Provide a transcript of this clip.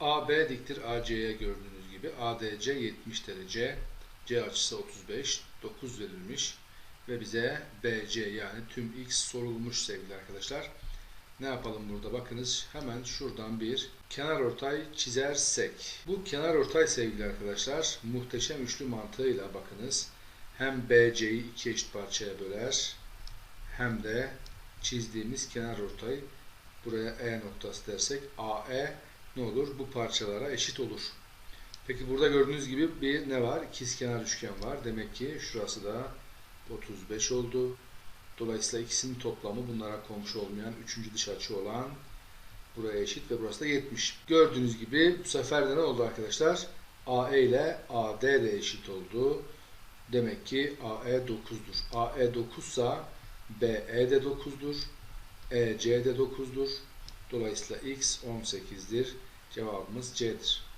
AB diktir AC'ye gördüğünüz gibi. ADC 70 derece. C açısı 35. 9 verilmiş. Ve bize BC yani tüm X sorulmuş sevgili arkadaşlar. Ne yapalım burada? Bakınız hemen şuradan bir kenar ortay çizersek. Bu kenar ortay sevgili arkadaşlar muhteşem üçlü mantığıyla bakınız. Hem BC'yi iki eşit parçaya böler hem de çizdiğimiz kenar ortay buraya E noktası dersek AE ne olur? Bu parçalara eşit olur. Peki burada gördüğünüz gibi bir ne var? İkizkenar üçgen var. Demek ki şurası da 35 oldu. Dolayısıyla ikisinin toplamı bunlara komşu olmayan üçüncü dış açı olan buraya eşit ve burası da 70. Gördüğünüz gibi bu sefer de ne oldu arkadaşlar? AE ile AD de eşit oldu. Demek ki AE 9'dur. AE 9 ise BE de 9'dur. EC de 9'dur. Dolayısıyla X 18'dir. Cevabımız C'dir.